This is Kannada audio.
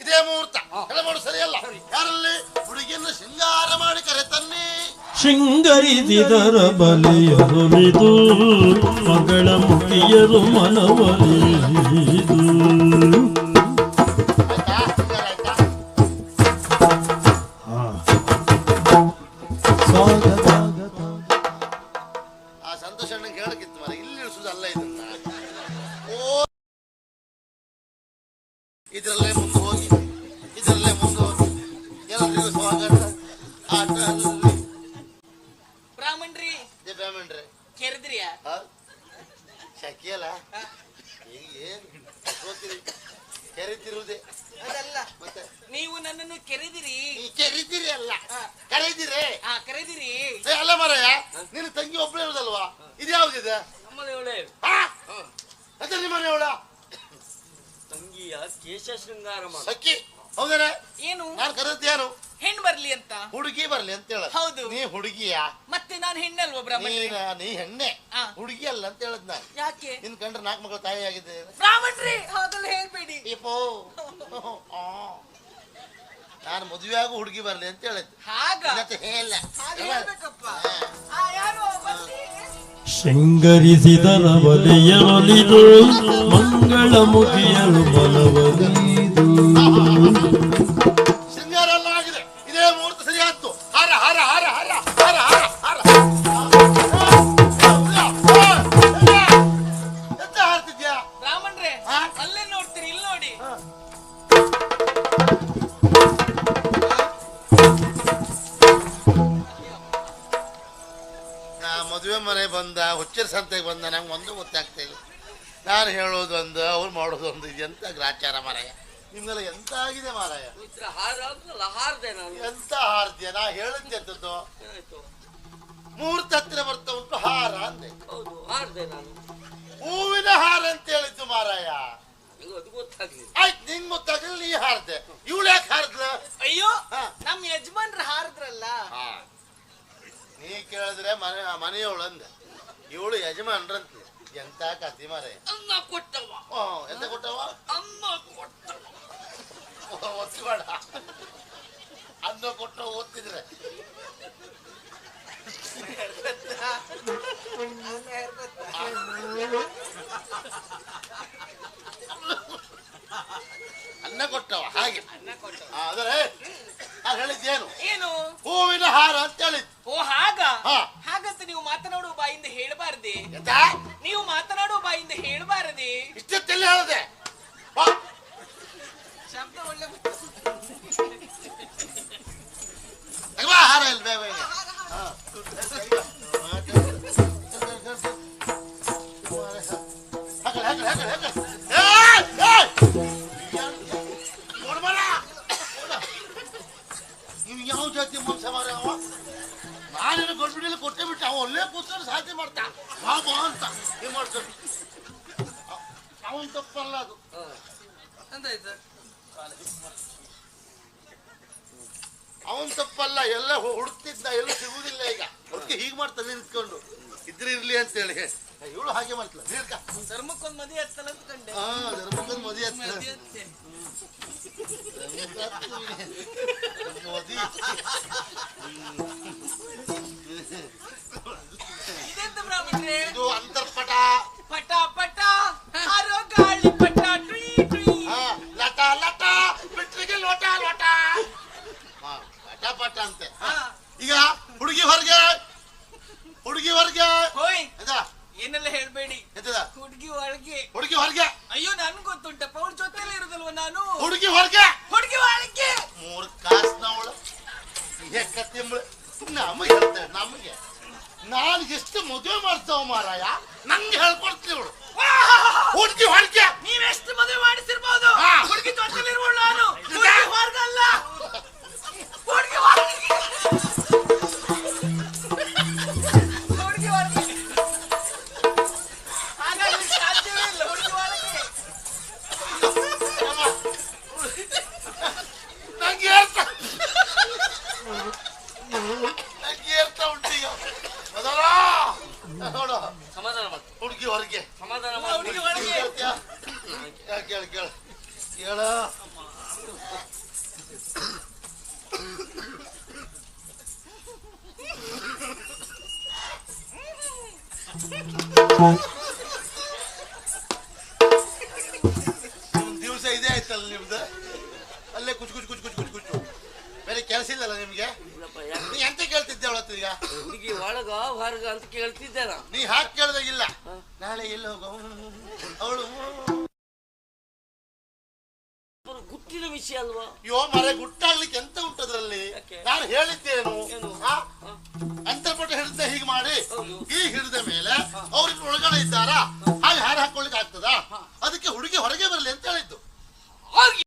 ಇದೇ ಮುಹೂರ್ತ. ಕೆಲವರು ಸರಿಯಲ್ಲ. ಯಾರಲ್ಲಿ? ಹುಡುಗಿಯನ್ನು ಶೃಂಗಾರ ಮಾಡಿ ಕರೆ ತನ್ನಿ ಶೃಂಗರಿದಿದರ ಬಲಿಯರುಳಿದು ಮಗಳ ಮುಖಿಯರು ಮನವಲಿದು ಸ್ವಾಗತ ಆಟ ದೇ ಬ್ರಾಹ್ಮಣ್ರಿ ಕೆರೆದ್ರಿಯಾ ಶಕಿಯಲ್ಲ ಏನು ಸೋತಿರಿ ಕೆರಿತಿರುವುದೇ. ಅದಲ್ಲ. ಮತ್ತೆ? ನೀವು ನನ್ನನ್ನು ಕೆರೆದಿರಿ. ಈ ಕೆರಿತಿರಿ ಅಲ್ಲ. ಕರೀದಿರಿ. ಆ ಕರೆದಿರಿ. ಏ, ಅಲ್ಲ ಮಾರಾಯ ನಿನ್ನ ತಂಗಿ ಒಬ್ಬಳೇ ಇರೋದಲ್ವಾ? ಇದ್ಯಾವ್ದಿದೆ ನಮ್ಮದೇವಳೆ ಆ? ಅದೇ ನಿಮ್ಮ ಮನೆಯವಳ ತಂಗಿಯ ಕೇಶ ಶೃಂಗಾರ ಮಾಡ. ಸಖಿ ಹೌದೇನೆ ಏನು? ನಾನು ಕರೆದ್ದೇನು ಹೆಣ್ ಬರ್ಲಿ ಅಂತ? ಹುಡುಗಿ ಬರ್ಲಿ ಅಂತ ಹೇಳ ಹೌದು. ನೀ ಹುಡುಗಿಯ? ಮತ್ತೆ ನಾನು ಹೆಣ್ಣಲ್ವ ಬ್ರಾಹ್ಮಣ? ನೀನ ನೀ ಹೆಣ್ಣೆ. ಆ. ಹುಡುಗಿ ಅಲ್ಲ ಅಂತ ಹೇಳದ್ ನಾನು. ಯಾಕೆ? ನಿನ್ ಕಂಡ್ರೆ ನಾಲ್ಕು ಮಕ್ಕಳ ತಾಯಿ ಆಗಿದೆ ಬ್ರಾಹ್ಮಣ್ರಿ! ಹಾಗಲ್ಲ ಹೇಳ್ಬೇಡಿ. ಇಪ್ಪೋ. ನಾನು ಮದುವೆ ಆಗೋ ಹುಡುಗಿ ಬರ್ಲಿ ಅಂತ ಹೇಳಿದ್ದು ಹಾಗ? ಮತ್ತೆ ಹೇಳ ಹಾಗೆ ಹೇಳ್ಬೇಕಪ್ಪ. ಆ, ಯಾರು ಬರ್ಲಿ? ಮಂಗಳ ಮುಗಿಯಲು ಮನವಲಿದು ನಾ ಮದುವೆ ಮನೆ ಬಂದ ಹುಚ್ಚರ ಸಂತೆಗೆ ಬಂದ ನಂಗೆ ಒಂದು ಗೊತ್ತಾಗ್ತಾ ಇಲ್ಲ. ನಾನು ಹೇಳೋದು ಒಂದು ಅವ್ರು ಮಾಡೋದು ಒಂದು ಇದು ಎಂತ ಗ್ರಾಚಾರ ಮಾರಾಯ? ನಿಮ್ಗೆಲ್ಲ ಎಂತ ಆಗಿದೆ ಮಾರಾಯ? ಎಂತ ಹಾರ್ದ್ಯ? ನಾ ಹೇಳಿದ್ದೆ ಅಂತದ್ದು ಮೂರ್ತ ಹತ್ರ ಬರ್ತಾ ಉಂಟು ಹಾರ ಅಂದೆ. ಹೌದು ಹಾರ್ದೆ ನಾನು. ಹೂವಿನ ಹಾರ ಅಂತ ಹೇಳಿದ್ದು ಮಾರಾಯ. ಗೊತ್ತಾಗ್ಲಿಲ್ಲ. ಆಯ್ತು ನಿಂಗ್ ಗೊತ್ತಾಗಲಿ ನೀ ಹಾರ್ದೆ. ಇವಳು ಯಾಕೆ ಹಾರದ್ಲ? ಅಯ್ಯೋ ನಮ್ಮ ಯಜಮಾನ್ರು ಹಾರದ್ರಲ್ಲ. ಕೇಳಿದ್ರೆ ಮನೆ ಮನೆಯವಳು ಅಂದ. ಇವಳು ಯಜಮಾನ್ರಂತ. ಎಂತ ಕತಿ ಮಾರಾಯ ಅನ್ನ ಕೊಟ್ಟವ. ಎಂತ ಕೊಟ್ಟವ? ಅನ್ನ ಕೊಟ್ಟವ. ಒತ್ತಬೇಡ ಅನ್ನ ಕೊಟ್ಟು ಓದ್ತಿದ್ರೆ ಅನ್ನ ಕೊಟ್ಟವ ಹಾಗೆ ಅನ್ನ ಕೊಟ್ಟವ. ಆ, ಆದರೆ ನಾನು ಹೇಳಿದ್ದೇನು ಏನು ಹೂವಿನ ಹಾರ ಅಂತ ಹೇಳಿದ್ದು ಓ ಹಾಗ ಹಾ. ಹಾಗಂತ ನೀವು ಮಾತನಾಡುವ ಬಾಯಿಂದ ಹೇಳಬಾರ್ದೆ ಎಂತ? ನೀವು ಮಾತನಾಡೋ ಬಾಯಿಂದ ಹೇಳಬಾರದೆ. ಇಷ್ಟೊತ್ತೆಲ್ಲ ಹೇಳದೆ. ಬಾ. ಶಬ್ದ ಒಳ್ಳೆ ತಗೋ, ಹಾರ ಯಾವ ಜಾತಿ ಮನುಷ್ಯ ಮಾರ ಅವ ನಾನೇನು ಗಡ್ಬಿಡಿಯಲ್ಲಿ ಕೊಟ್ಟೆ ಬಿಟ್ಟೆ ಅವ ಅಲ್ಲೇ ಕೂತ್ಕೊಂಡು ಸಾಧ್ಯ ಮಾಡ್ತಾ. ಬಾ ಬಾ ಅಂತ. ಏನ್ ಮಾಡ್ಕೊಂಡು ಅವನ್ ತಪ್ಪಲ್ಲ ಅದು. ಅವನ್ ತಪ್ಪಲ್ಲ ಎಲ್ಲ ಹುಡುಕ್ತಿದ್ದ ಎಲ್ಲ ಸಿಗುದಿಲ್ಲ ಈಗ. ಅದಕ್ಕೆ ಹೀಗೆ ಮಾಡ್ತಾನೆ ನಿಂತ್ಕೊಂಡು ಇದ್ರೆ ಇರ್ಲಿ ಅಂತ ಹೇಳಿ ಇವಳು ಹಾಗೆ ಮಾಡ್ತಲ್ಲ ನೀರ್ಕ ಧರ್ಮಕ್ಕೊಂದ್ ಮದಿ ಹತ್ತಲ್ಲ ಅಂತ ಕಂಡೆ ಹಾ ಧರ್ಮಕ್ಕಂದ್ ಮದಿ ಹತ್ತ ಮದಿ ಹತ್ತೆ. ಮದಿ ಇದೆಂತ ಬ್ರಾಹ್ಮಣ್ರೆ ಇದು ಅಂತರ್ಪಟ ಪಟ ಪಟ ಹಾರೋ ಗಾಳಿ ಪಟ ಟ್ರೀ ಟ್ರೀ ಹಾ, ಲಟ ಲಟ ಬಿಟ್ರಿಗೆ ಲೋಟ ಲೋಟ ಹಾ, ಪಟ ಪಟ ಅಂತೆ. ಹಾ. ಈಗ ಹುಡುಗಿ ಹೊರಗೆ ಹುಡುಗಿ ಹೊರಗೆ ಹೋಯ್ ಎದ ಏನೆಲ್ಲ ಹೇಳ್ಬೇಡಿ ಎದ್ದದ ಹುಡುಗಿ ಒಳಗೆ ಹುಡುಗಿ ಹೊರಗೆ ಅಯ್ಯೋ ನನ್ ಗೊತ್ತುಂಟಪ್ಪ ಅವ್ರ ಜೊತೆಲೇ ಇರೋದಲ್ವ ನಾನು ಹುಡುಗಿ ಹೊರಗೆ ಹುಡುಗಿ ಒಳಗೆ ಮೂರು ಕಾಸ್ನವಳು ತಿಂಬಳು ನಮಗೆ ನಮಗೆ. ನಾನು ಎಷ್ಟು ಮದುವೆ ಮಾಡ್ತಾವ ಮಾರಾಯ? ನಂಗೆ ಹೇಳ್ಕೊಡ್ತೀವಿ ಇವಳು ಹುಡುಗಿ ಹೊರಗೆ ನೀವೆಷ್ಟು ಮದುವೆ ಮಾಡಿಸಿರ್ಬೋದು. ಹುಡುಗಿ ಜೊತೆಲಿ ಕೇಳ ದಿವಸ ಇದೇ ಆಯ್ತಲ್ಲ ನಿಮ್ದು? ಅಲ್ಲೇ ಕುಚ್ ಕುಚ್ ಕುಚ್ ಕುಚ್ ಕುಚ್ ಕುಚ್ಚು ಬೇರೆ ಕೆಲಸ ಇಲ್ಲಲ್ಲ ನಿಮ್ಗೆ? ನೀ ಎಂತ ಕೇಳ್ತಿದ್ದೆ ಅವಳತ್ತೀಗ? ಹುಡುಗಿ ಒಳಗ ಹೊರಗ ಅಂತ ಕೇಳ್ತಿದ್ದೆ ನಾ ನೀ ಹಾಕಿ ಕೇಳ್ದಾಗಿಲ್ಲ ಎಲ್ಲಿ ಹೋಗೋ ಅವಳು ಅವ್ರ ಗುಟ್ಟಿನ ವಿಷಯ ಅಲ್ವಾ? ಯೋ ಮರೆ ಗುಟ್ಟಾಗ್ಲಿಕ್ಕೆ ಎಂತ ಉಂಟದ್ರಲ್ಲಿ? ನಾನು ಹೇಳಿದ್ದೇನು. ಅಂತ? ಅಂತರ್ಪಟ ಹಿಡಿದ ಹೀಗೆ ಮಾಡಿ. ಈ ಹಿಡಿದ ಮೇಲೆ ಅವ್ರಿಗೆ